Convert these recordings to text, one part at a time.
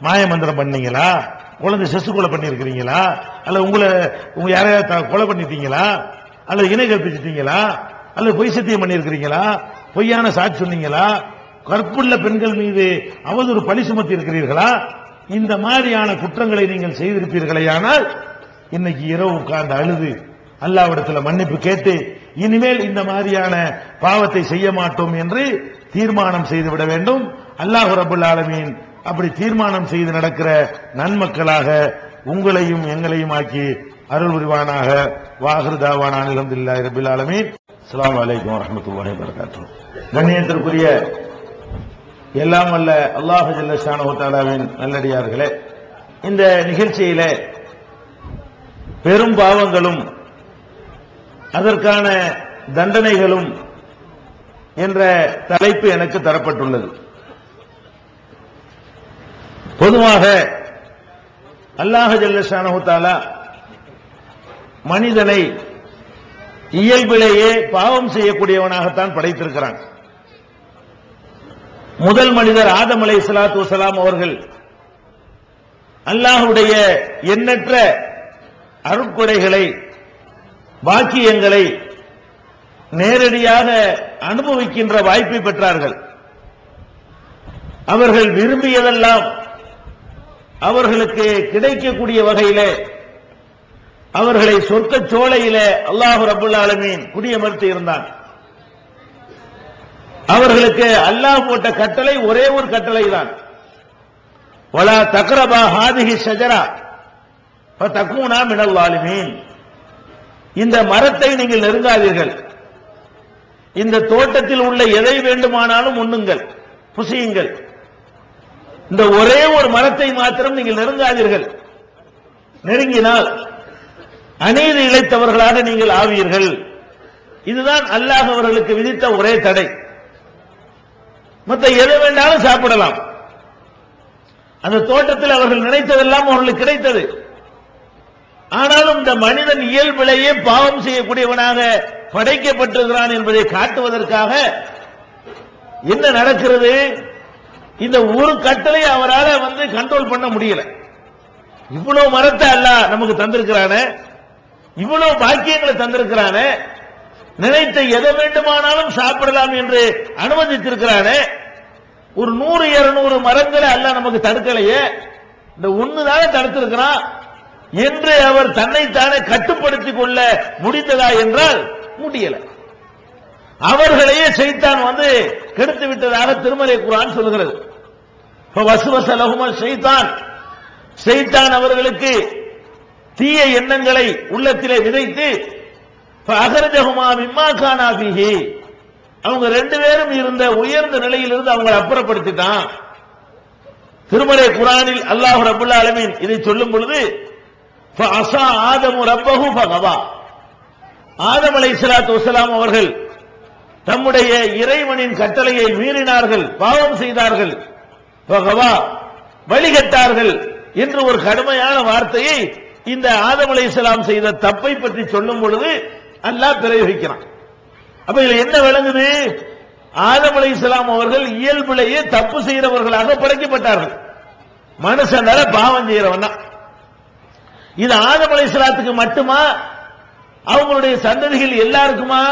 மாயமந்திரம் பண்ணீங்களா? குழந்தை செசு கொலை பண்ணியிருக்கிறீங்களா? அல்ல உங்களை உங்க யாரையாவது கொலை பண்ணிட்டீங்களா? அல்லது இணை கற்பிச்சிட்டீங்களா? அல்லது பொய் சத்தியம் பண்ணியிருக்கிறீங்களா? பொய்யான சாட்சி சொன்னீங்களா? கற்புள்ள பெண்கள் மீது அவதூறு பழி சுமத்தி இருக்கிறீர்களா இந்த மாதிரியான குற்றங்களை நீங்கள் செய்திருப்பீர்களேயானால் இன்னைக்கு இரவு உட்கார்ந்து அழுது அல்லாவிடத்தில் மன்னிப்பு கேட்டு இனிமேல் இந்த மாதிரியான பாவத்தை செய்ய மாட்டோம் என்று தீர்மானம் செய்துவிட வேண்டும். அல்லாஹு ரபுல் ஆலமீன் அப்படி தீர்மானம் செய்து நடக்கிற நன்மக்களாக உங்களையும் எங்களையும் ஆக்கி அருள் புரிவானாக. வாகிருதாவான அலமதுல்லாஹி ரபில் ஆலமீன். கண்ணியத்திற்குரிய எல்லாம் அல்ல அல்லாஹ் ஜல்லஷானஹு நல்லடியார்களே இந்த நிகழ்ச்சியில பெரும் பாவங்களும் அதற்கான தண்டனைகளும் என்ற தலைப்பு எனக்கு தரப்பட்டுள்ளது. பொதுவாக அல்லாஹ் ஜல்லஷானஹு மனிதனை இயல்பிலேயே பாவம் செய்யக்கூடியவனாகத்தான் படைத்திருக்கிறான். முதல் மனிதர் ஆதம் அலை சலாத்து வசலாம் அவர்கள் அல்லாஹுடைய எண்ணற்ற அருட்கொடைகளை பாக்கியங்களை நேரடியாக அனுபவிக்கின்ற வாய்ப்பை பெற்றார்கள். அவர்கள் விரும்பியதெல்லாம் அவர்களுக்கு கிடைக்கக்கூடிய வகையிலே அவர்களை சொர்க்க சோலையிலே அல்லாஹு ரபுல் ஆலமீன் குடியமர்த்தி இருந்தான். அவர்களுக்கு அல்லாஹ் போட்ட கட்டளை ஒரே ஒரு கட்டளை தான் வலா தக்ரபா ஹாதிஹி சஜரா தக்கூனா மினல் வாலிமீன் இந்த மரத்தை நீங்கள் நெருங்காதீர்கள். இந்த தோட்டத்தில் உள்ள எதை வேண்டுமானாலும் உண்ணுங்கள் புசியுங்கள். இந்த ஒரே ஒரு மரத்தை மாத்திரம் நீங்கள் நெருங்காதீர்கள். நெருங்கினால் அநீதி இழைத்தவர்களாக நீங்கள் ஆவீர்கள். இதுதான் அல்லாஹ் அவர்களுக்கு விதித்த ஒரே தடை. மற்ற எதை வேண்டாலும் சாப்பிடலாம். அந்த தோட்டத்தில் அவர்கள் நினைத்ததெல்லாம் அவர்களுக்கு கிடைத்தது. ஆனாலும் இந்த மனிதன் இயல்பிலேயே பாவம் செய்யக்கூடியவனாக படைக்கப்பட்டிருக்கிறான் என்பதை காட்டுவதற்காக என்ன நடக்கிறது? இந்த ஒரு கட்டளை அவரால் வந்து கண்ட்ரோல் பண்ண முடியல. இவ்வளவு மரத்தை அல்ல நமக்கு தந்திருக்கிறானே. இவ்வளவு பாக்கியங்களை தந்திருக்கிறானே. நினைத்த எதை வேண்டுமானாலும் சாப்பிடலாம் என்று அனுமதித்திருக்கிறானே. ஒரு நூறு இருநூறு மரங்களை அல்ல நமக்கு தடுக்கலையே. இந்த ஒண்ணுதானே தடுத்திருக்கிறான். என்று அவர் தன்னைத்தானே கட்டுப்படுத்திக் கொள்ள முடிந்ததா என்றால் முடியலை. அவர்களையே செய்தான் வந்து கெடுத்து விட்டதாக திருமலை குரான் சொல்கிறது வசுவச லகுமல் செய்தான் செய்தான் அவர்களுக்கு தீய எண்ணங்களை உள்ளத்திலே விதைத்து அகரஜகுமா மிம்மா கானாபிஹி அவங்க ரெண்டு பேரும் இருந்த உயர்ந்த நிலையிலிருந்து அவங்களை அப்புறப்படுத்திட்டான். திருமலை குரானில் அல்லாஹ் ரபுல்லா அலமீன் இதை சொல்லும் பொழுது அசா ஆதமு ரப்பகு பகவா ஆதம் அலை சலாத்து வசலாம் அவர்கள் தம்முடைய இறைவனின் கட்டளையை மீறினார்கள் பாவம் செய்தார்கள். பகவா வழிகட்டார்கள் என்று ஒரு கடுமையான வார்த்தையை இந்த ஆதம் அலை செய்த தப்பை பற்றி சொல்லும் பொழுது அல்லாஹ் பிரயோகிக்கிறான். அப்ப இதுல என்ன விளங்குது? ஆதம் அலை அவர்கள் இயல்பிலேயே தப்பு செய்கிறவர்களாக படைக்கப்பட்டார்கள். மனுஷனால பாவம் செய்யறவன் இது ஆதம் அலை மட்டுமா? அவங்களுடைய சந்ததிகள் எல்லாருக்குமா?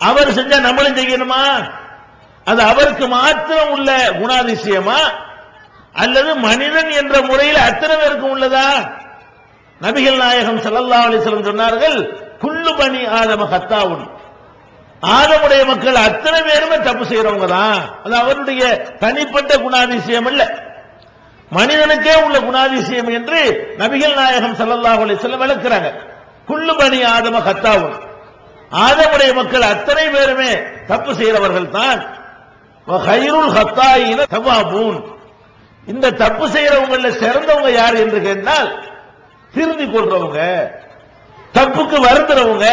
அவர் செஞ்சா நம்மளும் செய்யணுமா? அது அவருக்கு மாத்திரம் உள்ள குணாதிசயமா? அல்லது மனிதன் என்ற முறையில் அத்தனை பேருக்கும் உள்ளதா? நபிகள் நாயகம் ஸல்லல்லாஹு அலிஸ்லம் சொன்னார்கள் குள்ளு பணி ஆதம கத்தாவுன் ஆதமுடைய மக்கள் அத்தனை பேருமே தப்பு செய்யறவங்க தான். அது அவருடைய தனிப்பட்ட குணாதிசயம் அல்ல. மனிதனுக்கே உள்ள குணாதிசயம் என்று நபிகள் நாயகம் ஸல்லல்லாஹு அலிஸ்லம் விளக்குறாங்க. குள்ளு பணி ஆதம கத்தாவுன் ஆதமுடைய மக்கள் அத்தனை பேருமே தப்பு செய்கிறவர்கள் தான் ஹைருல் ஹத்தாயின தவாபூன். இந்த தப்பு செய்யறவங்கள சிறந்தவங்க யார் என்று கேட்டால் திருந்தி கொள்றவங்க தப்புக்கு வருந்துறவங்க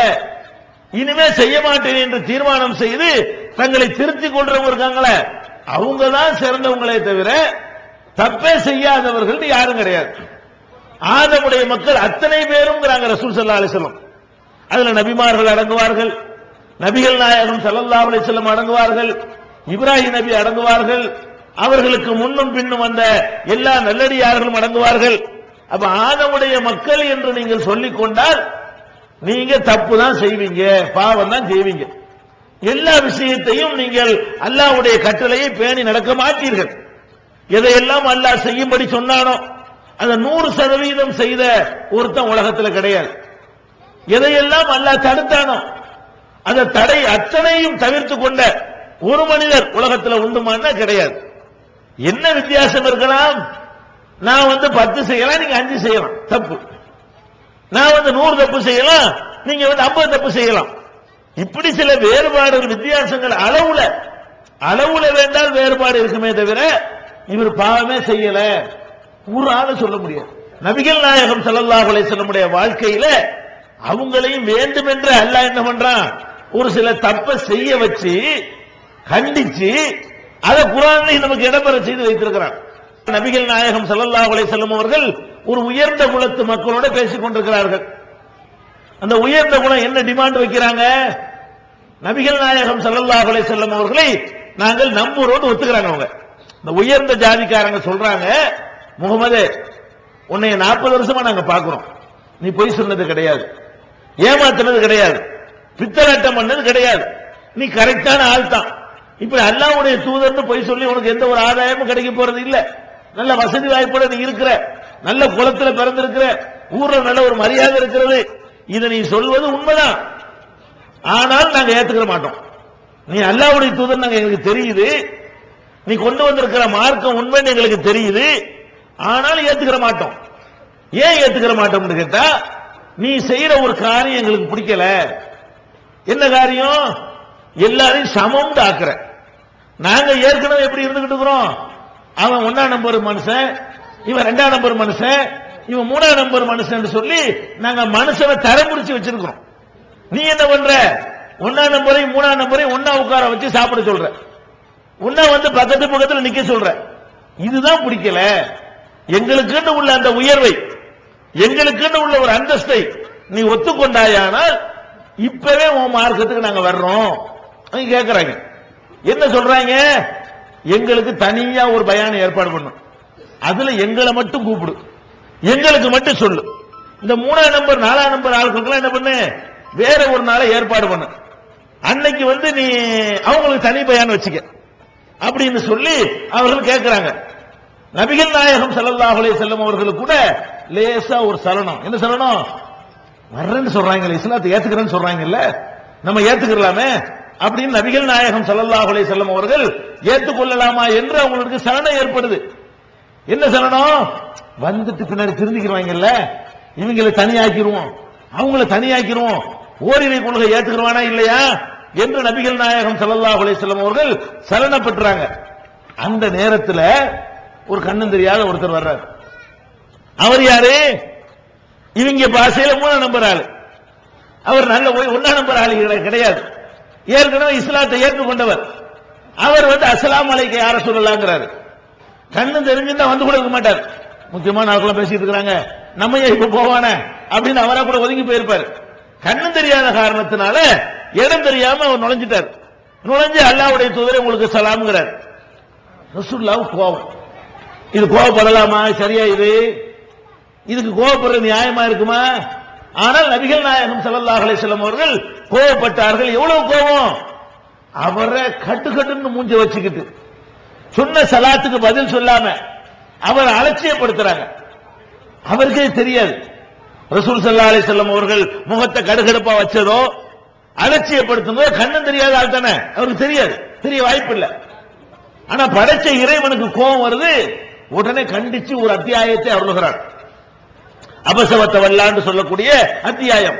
இனிமே செய்ய மாட்டேன் என்று தீர்மானம் செய்து தங்களை திருத்திக் கொள்றவங்க இருக்காங்களே அவங்க தான் சிறந்தவங்களே தவிர தப்பே செய்யாதவர்கள் யாரும் கிடையாது. ஆதமுடைய மக்கள் அத்தனை பேரும் ரசூல் சல்லா அலிசலம் அதுல நபிமார்கள் அடங்குவார்கள். நபிகள் நாயகம் சல்லல்லா அலி செல்லம் அடங்குவார்கள். இப்ராஹிம் நபி அடங்குவார்கள். அவர்களுக்கு முன்னும் பின்னும் வந்த எல்லா நல்லடியார்களும் அடங்குவார்கள். அப்ப ஆதமுடைய மக்கள் என்று நீங்கள் சொல்லிக் கொண்டால் நீங்க தப்பு தான் செய்வீங்க பாவம் தான் செய்வீங்க. எல்லா விஷயத்தையும் நீங்கள் அல்லாஹ்வுடைய கட்டளையை பேணி நடக்க மாட்டீர்கள். எதையெல்லாம் அல்லாஹ் செய்யும்படி சொன்னானோ அந்த நூறு சதவீதம் செய்த ஒருத்தன் உலகத்துல கிடையாது. எதையெல்லாம் அல்லாஹ் தடுத்தானோ அந்த தடை அத்தனையும் தவிர்த்து கொண்ட ஒரு மனிதர் உலகத்தில் உண்டுமானா கிடையாது. என்ன வித்தியாசம் இருக்கலாம்? நான் வந்து பத்து செய்யலாம் நீங்க அஞ்சு செய்யலாம். தப்பு. நான் வந்து நூறு தப்பு செய்யலாம் நீங்க வந்து ஐம்பது தப்பு செய்யலாம். இப்படி சில வேறுபாடுகள் வித்தியாசங்கள் அளவுல அளவுல வேண்டால் வேறுபாடு இருக்குமே தவிர இவர் பாவமே செய்யல. ஒரு ஆளு சொல்ல முடியாது. நபிகள் நாயகம் ஸல்லல்லாஹு அலைஹி வாழ்க்கையில அவங்களையும் வேண்டுமென்று அல்ல என்ன பண்றான்? ஒரு சில தப்பை செய்ய வச்சு கண்டிச்சு அதை குரானை நமக்கு இடம்பெற செய்து வைத்திருக்கிறான். நபிகள் நாயகம் சல்லல்லா அலை செல்லும் அவர்கள் ஒரு உயர்ந்த குலத்து மக்களோட பேசிக் கொண்டிருக்கிறார்கள். அந்த உயர்ந்த குலம் என்ன டிமாண்ட் வைக்கிறாங்க? நபிகள் நாயகம் சல்லல்லா அலை செல்லும் அவர்களை நாங்கள் நம்புறோம் ஒத்துக்கிறாங்க அவங்க. இந்த உயர்ந்த ஜாதிக்காரங்க சொல்றாங்க முகமது உன்னை நாற்பது வருஷமா நாங்க பாக்குறோம் நீ பொய் சொன்னது கிடையாது. ஏமாத்துறது கிடையாது. பித்தலாட்டம் பண்ணது கிடையாது. நீ கரெக்டான ஆள் தான். இப்படி அல்லாவுடைய தூதர்னு பொய் சொல்லி உனக்கு எந்த ஒரு ஆதாயமும் கிடைக்க போறது இல்ல. நல்ல வசதி வாய்ப்போட நீ இருக்கிற நல்ல குளத்துல பிறந்திருக்கிற ஊர்ல நல்ல ஒரு மரியாதை இருக்கிறது. இதை நீ சொல்வது உண்மைதான். ஆனால் நாங்க ஏத்துக்கிற மாட்டோம். நீ அல்லாவுடைய தூதர் நாங்க எங்களுக்கு தெரியுது. நீ கொண்டு வந்திருக்கிற மார்க்கம் உண்மைன்னு எங்களுக்கு தெரியுது. ஆனால் ஏத்துக்கிற மாட்டோம். ஏன் ஏத்துக்கிற மாட்டோம்னு கேட்டா நீ செய்யற ஒரு காரியம் எங்களுக்கு பிடிக்கல. என்ன காரியம்? எல்லாரையும் சமம் ஆக்குற. நாங்க ஏற்கனவே எப்படி இருந்துகிட்டு இருக்கிறோம்? அவன் ஒன்னா நம்பர் மனுஷன் இவன் ரெண்டாம் நம்பர் மனுஷன் இவன் மூணாம் நம்பர் மனுஷன் சொல்லி நாங்க மனுஷனை தரம் முடிச்சு வச்சிருக்கிறோம். நீ என்ன பண்ற? ஒன்னா நம்பரையும் மூணாம் நம்பரையும் ஒன்னா உட்கார வச்சு சாப்பிட சொல்ற. ஒன்னா வந்து பக்கத்து பக்கத்துல நிக்க சொல்ற. இதுதான் பிடிக்கல. எங்களுக்குன்னு உள்ள அந்த உயர்வை எங்களுக்குன்னு உள்ள ஒரு அந்தஸ்தை நீ ஒத்துக்கொண்டாயானால் இப்பவே உன் மார்க்கத்துக்கு நாங்க வர்றோம். அவங்க கேக்குறாங்க. என்ன சொல்றாங்க? எங்களுக்கு தனியா ஒரு பயானம் ஏற்பாடு பண்ணும் அதுல எங்களை மட்டும் கூப்பிடு. எங்களுக்கு மட்டும் சொல்லு. இந்த மூணாம் நம்பர் நாலாம் நம்பர் ஆட்களுக்கு என்ன பண்ணு? வேற ஒரு நாளை ஏற்பாடு பண்ணு. அன்னைக்கு வந்து நீ அவங்களுக்கு தனி பயானம் வச்சுக்க. அப்படின்னு சொல்லி அவர்கள் கேட்கிறாங்க நபிகள் நாயகம் ஸல்லல்லாஹு அலைஹி வஸல்லம் கூட லேசா ஒரு சலனம். என்ன சலனம்? வர்றேன்னு சொல்றாங்க இஸ்லாத்தை ஏத்துக்கிறேன்னு சொல்றாங்கல்ல நம்ம ஏத்துக்கலாமே அப்படின்னு நபிகள் நாயகம் ஸல்லல்லாஹு அலைஹி செல்லம் அவர்கள் ஏற்றுக்கொள்ளலாமா என்று அவங்களுக்கு சலனம் ஏற்படுது. என்ன சலனம்? வந்துட்டு பின்னாடி திருந்திக்கிறாங்கல்ல இவங்களை தனியாக்கிடுவோம் அவங்கள தனியாக்கிடுவோம் ஓரிரை கொள்கை ஏத்துக்கிறவானா இல்லையா? என்று நபிகள் நாயகம் ஸல்லல்லாஹு அலைஹி செல்லம் அவர்கள் சலனப்பட்டுறாங்க அந்த நேரத்தில் ஒரு கண்ணும் தெரியாத ஒருத்தர் வர்றார். அவர் யாரு? இவங்க பாஷையில மூணா நம்பர் ஆளு. அவர் நல்ல போய் ஒன்னா நம்பர் ஆளு கிடையாது. ஏற்கனவே இஸ்லாத்தை ஏற்றுக்கொண்டவர். அவர் வந்து அஸ்லாம் அலைக்கு யார சொல்லலாங்கிறாரு கண்ணு தான் வந்து கூட இருக்க மாட்டார். முக்கியமான ஆட்கள் பேசிட்டு இருக்கிறாங்க. நம்ம ஏன் இப்ப போவானே? அப்படின்னு அவரா கூட ஒதுங்கி போயிருப்பாரு. கண்ணு தெரியாத காரணத்தினால இடம் தெரியாம அவர் நுழைஞ்சிட்டார். நுழைஞ்சு அல்லாவுடைய தூதரை உங்களுக்கு சலாம்ங்கிறார். ரசூல்லாவும் கோபம் இது கோபப்படலாமா சரியா இது? இதுக்கு கோபப்படுற நியாயமா இருக்குமா? ஆனால் நபிகள் நாயகம் ஸல்லல்லாஹு அலைஹி அவர்கள் கோபப்பட்டார்கள். எவ்வளவு கோபம்? அவரை கட்டு கட்டுன்னு மூஞ்ச வச்சுக்கிட்டு. சொன்ன சலாத்துக்கு பதில் சொல்லாம அவர் அலட்சியப்படுத்துறாங்க. அவருக்கே தெரியாது. ரசூல் சல்லா அலி செல்லம் அவர்கள் முகத்தை கடுகடுப்பா வச்சதோ அலட்சியப்படுத்துனதோ கண்ணும் தெரியாத ஆள் தானே? அவருக்கு தெரியாது. தெரிய வாய்ப்பு இல்லை ஆனா படைச்ச இறைவனுக்கு கோபம் வருது. உடனே கண்டிச்சு ஒரு அத்தியாயத்தை அருளுகிறார். அபசவத்தவல்லான்னு சொல்லக்கூடிய அத்தியாயம்.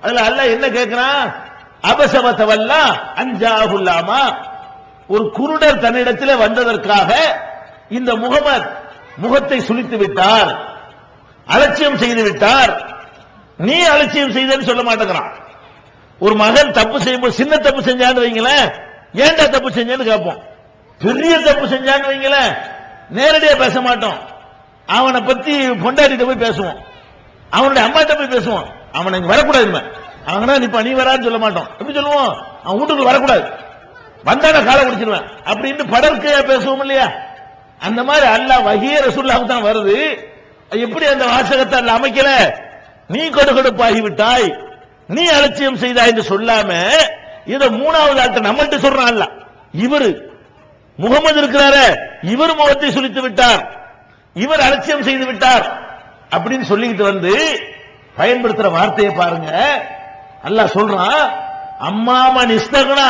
அதுல அல்ல என்ன கேட்கிறான் அபசவத்தவல்லா அஞ்சாகுல்லாமா? ஒரு குருடர் தன்னிடத்தில் வந்ததற்காக இந்த முகமது முகத்தை சுளித்து விட்டார். அலட்சியம் செய்து விட்டார். நீ அலட்சியம் செய்தன்னு சொல்ல மாட்டேங்கிறான். ஒரு மகன் தப்பு செய்யும்போது சின்ன தப்பு செஞ்சான்னு வைங்களேன். ஏன்டா தப்பு செஞ்சேன்னு கேட்போம். பெரிய தப்பு செஞ்சான்னு வைங்களேன். நேரடியா பேச மாட்டோம். அவனை பத்தி பொண்டாட்டிட்ட போய் பேசுவோம். அவனுடைய அம்மா போய் பேசுவோம் அவனை இங்க வரக்கூடாது அவங்கன்னா அவனா நிப்பா நீ வரான்னு சொல்ல மாட்டோம். எப்படி சொல்லுவோம்? அவன் வீட்டுக்கு வரக்கூடாது. வந்தான காலை குடிச்சிருவேன். அப்படின்னு படற்கையா பேசுவோம் இல்லையா? அந்த மாதிரி அல்லாஹ் வகிய ரசூல்லாவுக்கு தான் வருது. எப்படி அந்த வாசகத்தை அல்ல அமைக்கல? நீ கொடுக்கொடுப்பாகி விட்டாய். நீ அலட்சியம் செய்தாய் என்று சொல்லாம இத மூணாவது ஆட்கள் நம்மள்கிட்ட சொல்றான் அல்ல இவரு முகமது இருக்கிறாரே. இவர் முகத்தை சுழித்து விட்டார். இவர் அலட்சியம் செய்து விட்டார். அப்படின்னு சொல்லிக்கிட்டு வந்து பயன்படுத்துற வார்த்தையை பாருங்க. அல்லாஹ் சொல்றான் அம்மாமன் நிஸ்தகனா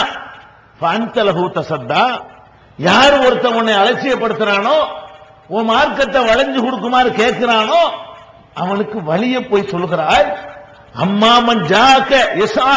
பந்தலகு தசத்தா. யார் ஒருத்தன் உன்னை அலட்சியப்படுத்துறானோ உன் மார்க்கத்தை வளைஞ்சு கொடுக்குமாறு கேட்கிறானோ அவனுக்கு வழிய போய் சொல்கிறாய் அம்மாமன் ஜாக்க எசா